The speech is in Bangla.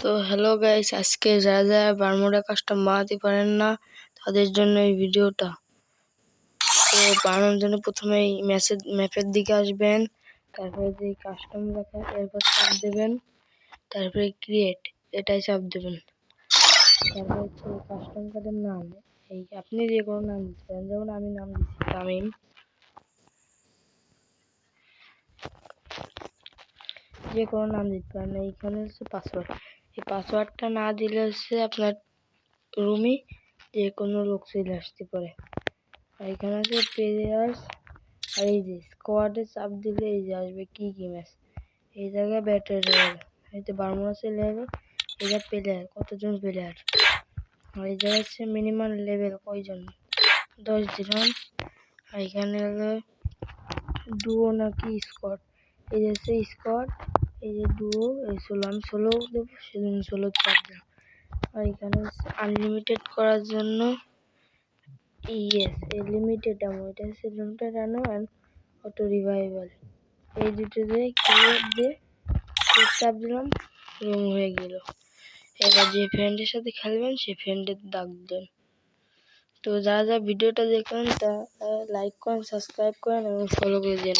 তো হ্যালো গাইস আজকে যারা যারা বারমুডা কাজটা বানাতে পারেন না, তাদের জন্য এই ভিডিওটা। তো বানানোর জন্য প্রথমে এই ম্যাসেজ ম্যাপের দিকে আসবেন, তারপরে যে কাস্টম লেখা এরপর চাপ দেবেন, তারপরে ক্রিয়েট এটাই চাপ দেবেন। তারপর হচ্ছে কাস্টম কার্ডের নাম, এই আপনি যে কোনো নাম দিতে পারেন, যেমন আমি নাম দিচ্ছি তামিম। যে কোনো নাম দিতে পারেন, এইখানে হচ্ছে পাসওয়ার্ড এই পাসওয়ার্ডটা না দিলে হচ্ছে আপনার রুমে যে কোনো লোক চলে আসতে পারে। আর এখানে আছে প্লেয়ার্স আর এই যে স্কোয়াডে চাপ দিলে এই যে আসবে কি কি ম্যাচ এই জায়গায় ব্যাটারি এই যে বারমোনা চলে যাবে এটা প্লেয়ার কতজন প্লেয়ার আর এই জায়গায় হচ্ছে মিনিমাম লেভেল কয়জন? দশ জন আর এখানে হলো ডুও নাকি স্কোয়াড এই যে হচ্ছে স্কোয়াড এই যে ডুও এই ষোলো আমি ষোলো দেবো, সেজন্য ষোলো চাপ দিলাম আর এখানে আনলিমিটেড করার জন্য ইয়েস এই লিমিটেড আমো এটা হচ্ছে লিমিটেড আনো অ্যান্ড অটো রিভাইভাল এই দুটো দিয়ে ক্রিয়েট দিয়ে চাপ দিলাম রুম হয়ে গেল। এবার যে ফ্রেন্ডের সাথে খেলবেন সেই ফ্রেন্ডের দাগ দেন। তো যারা যারা ভিডিওটা দেখবেন তা লাইক করেন সাবস্ক্রাইব করেন এবং ফলো করে দেন